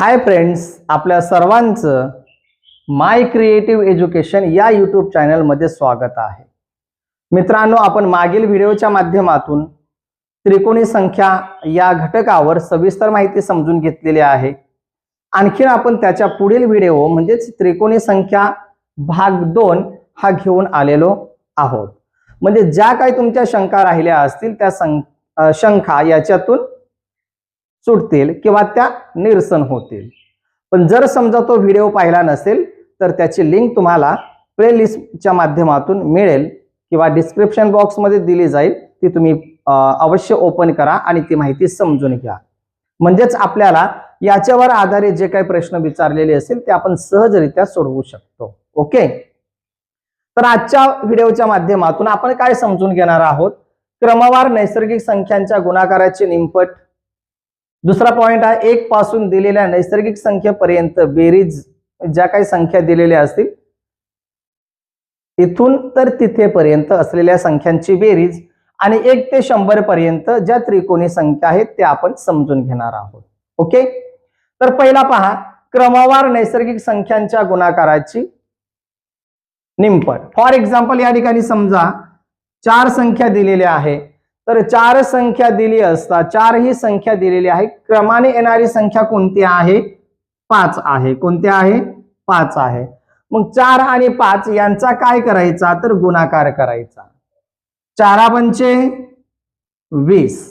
हाय friends आपल्या सर्वांचं my creative education या यूट्यूब चॅनलमध्ये स्वागत आहे. मित्रांनो आपण मागील व्हिडिओच्या माध्यमातून त्रिकोणी संख्या या घटकावर सविस्तर माहिती समजून घेतलेली आहे. आणखीन आपण त्याच्या पुढील व्हिडिओ म्हणजेच त्रिकोणी संख्या भाग दोन हा घेऊन आलेलो आहोत. म्हणजे ज्या काही तुमच्या शंका राहिल्या असतील त्या शंका याच्यातून सुटतील किंवा त्या निरसन होतील. पण जर समजा तो व्हिडिओ पाहिला नसेल तर त्याची लिंक तुम्हाला प्लेलिस्टच्या माध्यमातून मिळेल किंवा डिस्क्रिप्शन बॉक्समध्ये दिली जाईल. ती तुम्ही अवश्य ओपन करा आणि ती माहिती समजून घ्या. म्हणजेच आपल्याला याच्यावर आधारित जे काही प्रश्न विचारलेले असतील ते आपण सहजरित्या सोडवू शकतो. ओके? तर आजच्या व्हिडिओच्या माध्यमातून आपण काय समजून घेणार आहोत? क्रमवार नैसर्गिक संख्यांच्या गुणाकाराची निमपट दुसरा पॉइंट आहे एक पासून दिलेल्या नैसर्गिक संख्येपर्यंत बेरीज ज्या काही संख्या दिलेल्या असतील इथून तर तिथेपर्यंत असलेल्या संख्यांची बेरीज आणि एक ते शंभर पर्यंत ज्या त्रिकोणी संख्या आहेत त्या आपण समजून घेणार आहोत. ओके तर पहिला पहा क्रमवार नैसर्गिक संख्यांच्या गुणाकाराची निमपट फॉर एक्झाम्पल या ठिकाणी समजा चार संख्या दिलेल्या आहे. तर चार संख्या दिली असता चार ही संख्या दिलेली आहे. क्रमाने येणारी संख्या कोणती आहे? पाच आहे. कोणती आहे? पाच आहे. मग चार आणि पाच यांचा काय करायचा? तर गुणाकार करायचा. चारा पंचे वीस.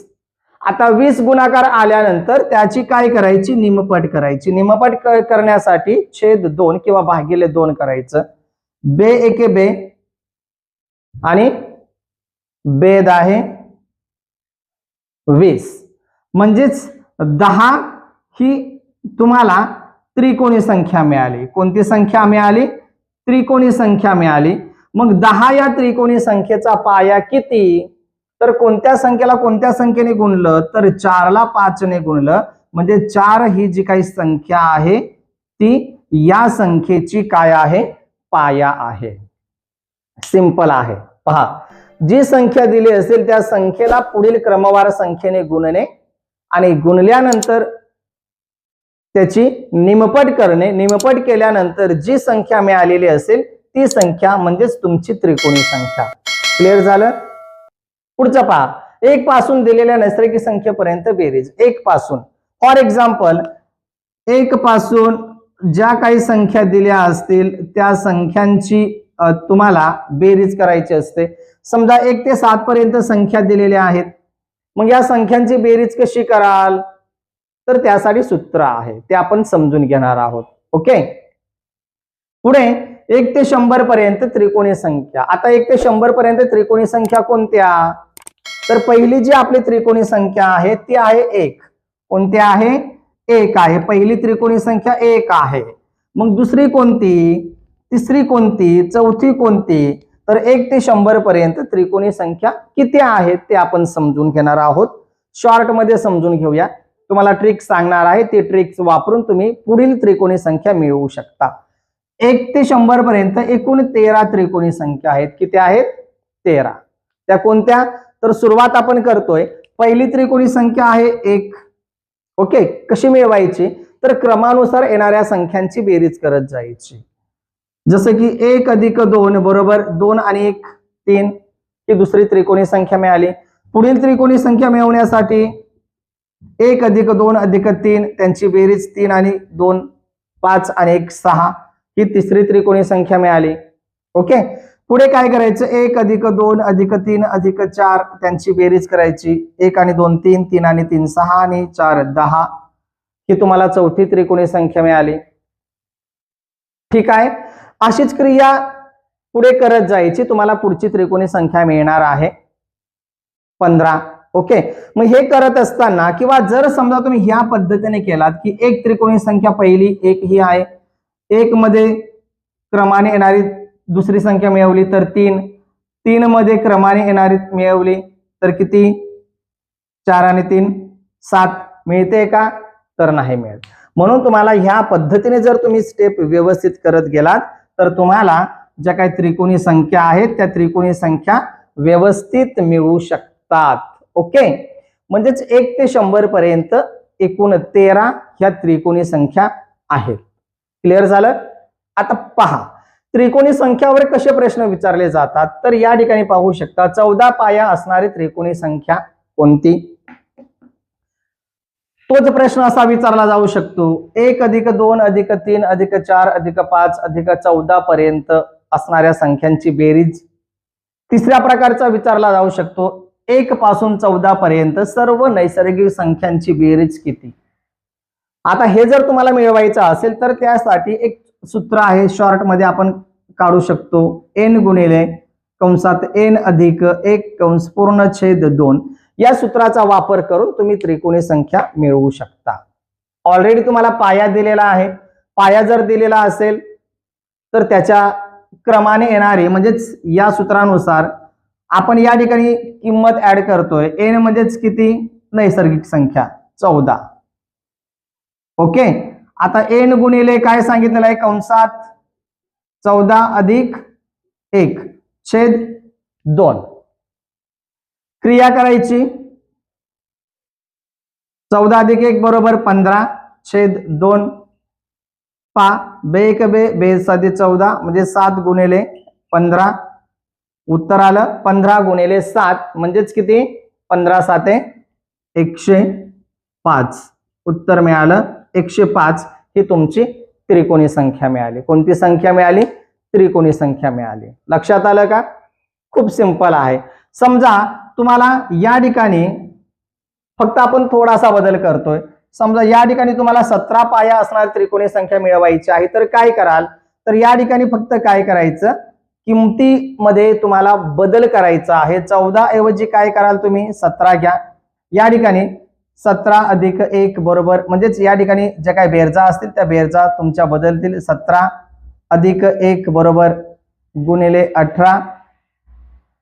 आता वीस गुणाकार आल्यानंतर त्याची काय करायची? निमपट करायची. निमपट करण्यासाठी छेद दोन किंवा भागिले दोन करायचं. बे एके बे आणि बेद आहे वीस. म्हणजेच दहा ही तुम्हाला त्रिकोणी संख्या मिळाली. कोणती संख्या मिळाली? त्रिकोणी संख्या मिळाली. मग दहा या त्रिकोणी संख्येचा पाया किती? तर कोणत्या संख्येला कोणत्या संख्येने गुणलं? तर चारला पाचने गुणलं. म्हणजे चार ही जी काही संख्या आहे ती या संख्येची काय आहे? पाया आहे. सिंपल आहे. पहा. जी संख्या दिली असेल त्या संख्येला पुढील क्रमवार संख्येने गुणणे आणि गुणल्यानंतर त्याची निमपट करणे. निमपट केल्यानंतर जी संख्या मिळालेली असेल ती संख्या म्हणजेच तुमची त्रिकोणी संख्या. क्लिअर झालं? पुढचं पहा. एक पासून दिलेल्या नैसर्गिक संख्येपर्यंत बेरीज. एक पासून. फॉर एक्झाम्पल एक पासून ज्या काही संख्या दिल्या असतील त्या संख्यांची तुम्हाला बेरीज करायची असते. समजा एक ते सात पर्यंत संख्या दिलेल्या आहेत. मग या संख्यांची बेरीज कशी कराल? तर त्यासाठी सूत्र आहे. ते आपण समजून घेणार आहोत. ओके? पुढे एक ते शंभर पर्यंत त्रिकोणी संख्या. आता एक ते शंभर पर्यंत त्रिकोणी संख्या कोणत्या? तर पहिली जी आपली त्रिकोणी संख्या आहे ती आहे एक. कोणती आहे? एक आहे. पहिली त्रिकोणी संख्या एक आहे. मग दुसरी कोणती? तिसरी कोणती चौथी कोणती तर एक ते शंभर पर्यंत त्रिकोणी संख्या किती आहेत ते आपण समजून घेणार आहोत. शॉर्टमध्ये समजून घेऊया. तुम्हाला ट्रिक सांगणार आहे ती ट्रिक्स वापरून तुम्ही पुढील त्रिकोणी संख्या मिळवू शकता. एक ते शंभर पर्यंत एकूण तेरा त्रिकोणी संख्या आहेत. किती आहेत? तेरा. त्या कोणत्या? तर सुरुवात आपण करतोय. पहिली त्रिकोणी संख्या आहे एक. ओके? कशी मिळवायची? तर क्रमानुसार येणाऱ्या संख्यांची बेरीज करत जायची. जसं की एक अधिक दोन बरोबर दोन आणि एक तीन ही दुसरी त्रिकोणी संख्या मिळाली. पुढील त्रिकोणी संख्या मिळवण्यासाठी एक अधिक दोन अधिक तीन त्यांची बेरीज तीन आणि दोन पाच आणि एक सहा ही तिसरी त्रिकोणी संख्या मिळाली. ओके? पुढे काय करायचं? एक अधिक दोन अधिक तीन अधिक चार त्यांची बेरीज करायची. एक आणि दोन तीन तीन आणि तीन सहा आणि चार दहा. ही तुम्हाला चौथी त्रिकोणी संख्या मिळाली. ठीक आहे? अशीच क्रिया पुढे करत जायची. तुम्हाला पुढची त्रिकोणी संख्या मिळणार आहे. पंधरा. ओके? मग हे करत असताना किंवा जर समजा तुम्ही ह्या पद्धतीने केलात की एक त्रिकोणी संख्या पहिली एक ही आहे. एक मध्ये क्रमाने येणारी दुसरी संख्या मिळवली तर तीन. तीन मध्ये क्रमाने येणारी मिळवली तर किती? चार आणि तीन सात. मिळते का? तर नाही मिळत. म्हणून तुम्हाला ह्या पद्धतीने जर तुम्ही स्टेप व्यवस्थित करत गेलात तर तुम्हाला ज्या काही त्रिकोणी संख्या आहेत त्या त्रिकोणी संख्या व्यवस्थित मिळू शकतात. ओके म्हणजेच एक ते शंभर पर्यंत एकूण तेरा ह्या त्रिकोणी संख्या आहेत. क्लिअर झालं? आता पहा. त्रिकोणी संख्यावर कसे प्रश्न विचारले जातात? तर या ठिकाणी पाहू शकता चौदा पाया असणारी त्रिकोणी संख्या कोणती? तोच प्रश्न असा विचारला जाऊ शकतो. एक अधिक दोन अधिक तीन अधिक चार अधिक पाच अधिक चौदा पर्यंत असणाऱ्या संख्यांची बेरीज तिसऱ्या प्रकारचा विचारला जाऊ शकतो. एक पासून चौदा पर्यंत सर्व नैसर्गिक संख्यांची बेरीज किती? आता हे जर तुम्हाला मिळवायचं असेल तर त्यासाठी एक सूत्र आहे शॉर्टमध्ये आपण काढू शकतो. एन गुणिले कंसात एन अधिक एक कंस पूर्ण छेद दोन. या सूत्राचा वापर करून तुम्ही त्रिकोणी संख्या मिळवू शकता. ऑलरेडी तुम्हाला पाया दिलेला आहे. पाया जर दिलेला असेल तर त्याच्या क्रमाने येणारी म्हणजेच या सूत्रानुसार आपण या ठिकाणी किंमत ऍड करतोय. एन म्हणजेच किती? नैसर्गिक संख्या चौदा. ओके आता एन गुणिले काय सांगितलेलं आहे? कंसात चौदा अधिक एक छेद दोन. क्रिया करायची. चौदा अधिक एक बरोबर पंधरा छेद दोन पा बे एक बे बे साधी चौदा म्हणजे सात गुणिले पंधरा. उत्तर आलं पंधरा गुणिले सात म्हणजेच किती? पंधरा साते एकशे पाच. उत्तर मिळालं एकशे पाच. ही तुमची त्रिकोणी संख्या मिळाली. कोणती संख्या मिळाली? त्रिकोणी संख्या मिळाली. लक्षात आलं का? खूप सिंपल आहे. समजा तुम्हाला या ठिकाणी फक्त आपण थोडासा बदल करतोय. समजा या ठिकाणी तुम्हाला सतरा पाया असणार त्रिकोणी संख्या मिळवायची आहे तर काय कराल? तर या ठिकाणी फक्त काय करायचं? किमतीमध्ये तुम्हाला बदल करायचा आहे. चौदा ऐवजी काय कराल तुम्ही? सतरा घ्या. या ठिकाणी सतरा अधिक एक बरोबर म्हणजेच या ठिकाणी ज्या काही बेरजा असतील त्या बेरजा तुमच्या बदलतील. सतरा अधिक एक बरोबर गुणिले अठरा.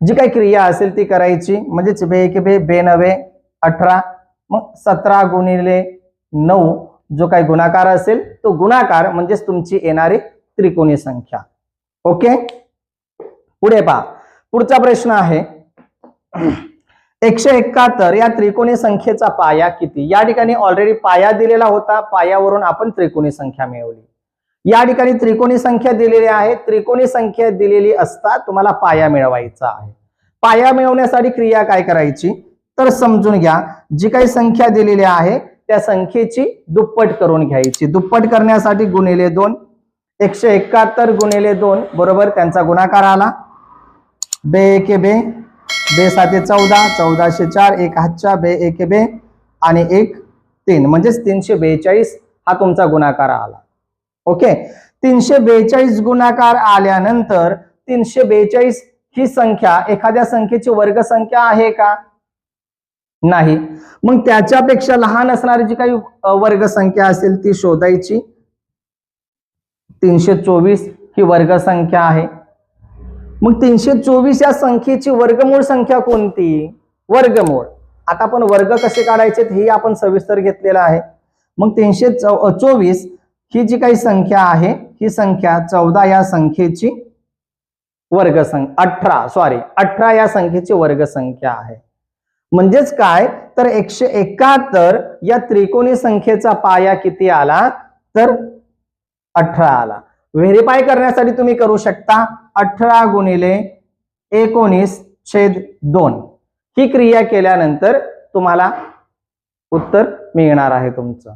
जी काही क्रिया असेल ती करायची म्हणजेच बे एक बे बे नवे अठरा मग सतरा गुणिले नऊ जो काही गुणाकार असेल तो गुणाकार म्हणजेच तुमची येणारी त्रिकोणी संख्या. ओके? पुढे पहा. पुढचा प्रश्न आहे. एकशे एकाहत्तर या त्रिकोणी संख्येचा पाया किती? या ठिकाणी ऑलरेडी पाया दिलेला होता पायावरून आपण त्रिकोणी संख्या मिळवली. या ठिकाणी त्रिकोणी संख्या दिलेली आहे. त्रिकोणी संख्या दिलेली असता तुम्हाला पाया मिळवायचा आहे. पाया मिळवण्यासाठी क्रिया काय करायची? तर समजून घ्या जी काही संख्या दिलेली आहे त्या संख्येची दुप्पट करून घ्यायची. दुप्पट करण्यासाठी गुणिले दोन. एकशे एकाहत्तर गुणिले दोन बरोबर? त्यांचा गुणाकार आला. बे एके बे. बे साते चौदा चौदाशे चार एक हातच्या बे एके बे. आणि एक तीन म्हणजेच तीनशे बेचाळीस हा तुमचा गुणाकार आला. ओके तीनशे बेचाळीस गुणाकार आल्यानंतर तीनशे बेचाळीस ही संख्या एखाद्या संख्येची वर्गसंख्या आहे का? नाही. मग त्याच्यापेक्षा लहान असणारी जी काही वर्ग वर्गसंख्या असेल ती शोधायची. तीनशे चोवीस ही वर्गसंख्या आहे. मग तीनशे चोवीस या संख्येची वर्गमूळ संख्या कोणती? वर्गमूळ. आता आपण वर्ग कसे काढायचे हे आपण सविस्तर घेतलेलं आहे. मग तीनशे चोवीस ही जी काही संख्या आहे ही संख्या चौदा या संख्येची वर्गसंख्या अठरा सॉरी अठरा या संख्येची वर्गसंख्या आहे. म्हणजेच काय? तर एकशे एकाहत्तर या त्रिकोणी संख्येचा पाया किती आला? तर अठरा आला. व्हेरीफाय करण्यासाठी तुम्ही करू शकता अठरा गुणिले एकोणीस छेद दोन. ही क्रिया केल्यानंतर तुम्हाला उत्तर मिळणार आहे तुमचं.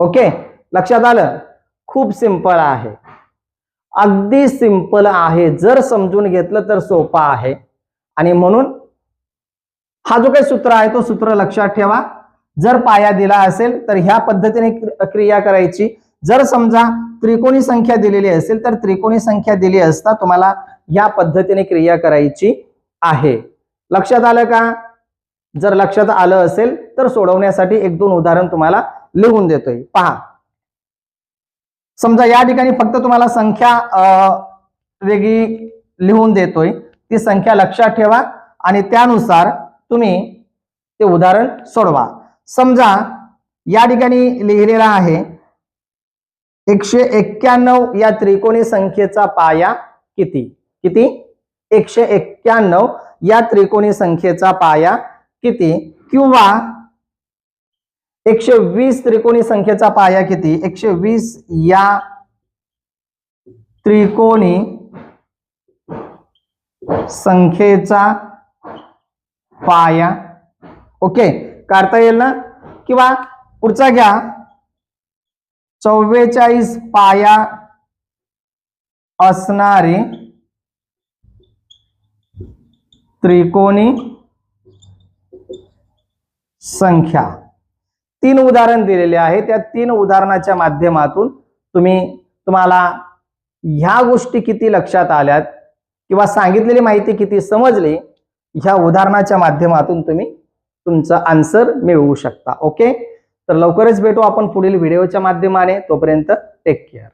ओके लक्षात आलं? खूप सिंपल आहे. अगदी सिंपल आहे. जर समजून घेतलं तर सोपा आहे. आणि म्हणून हा जो काही सूत्र आहे तो सूत्र लक्षात ठेवा. जर पाया दिला असेल तर ह्या पद्धतीने क्रिया करायची. जर समजा त्रिकोणी संख्या दिलेली असेल तर त्रिकोणी संख्या दिली असता तुम्हाला या पद्धतीने क्रिया करायची आहे. लक्षात आलं का? जर लक्षात आलं असेल तर सोडवण्यासाठी एक दोन उदाहरण तुम्हाला लिहून देतोय. पहा. समजा या ठिकाणी फक्त तुम्हाला संख्या वेगळी लिहून देतोय. ती संख्या लक्षात ठेवा आणि त्यानुसार तुम्ही ते उदाहरण सोडवा. समजा या ठिकाणी लिहिलेला आहे एकशे एक्क्याण्णव या त्रिकोणी संख्येचा पाया किती? किती? एकशे एक्क्याण्णव या त्रिकोणी संख्येचा पाया किती? किंवा एकशे वीस त्रिकोणी संख्येचा पाया किती? एकशे वीस या त्रिकोणी संख्येचा पाया. ओके काढता येईल ना? किंवा पुढचा घ्या. चव्वेचाळीस पाया असणारी त्रिकोणी संख्या. तीन उदाहरण दिलेले आहे त्या तीन उदाहरणाच्या माध्यमातून तुम्ही तुम्हाला ह्या गोष्टी किती लक्षात आल्यात किंवा सांगितलेली माहिती किती समजली ह्या उदाहरणाच्या माध्यमातून तुम्ही तुमचं आन्सर मिळवू शकता. ओके तर लवकरच भेटू आपण पुढील व्हिडिओच्या माध्यमाने. तोपर्यंत टेक केअर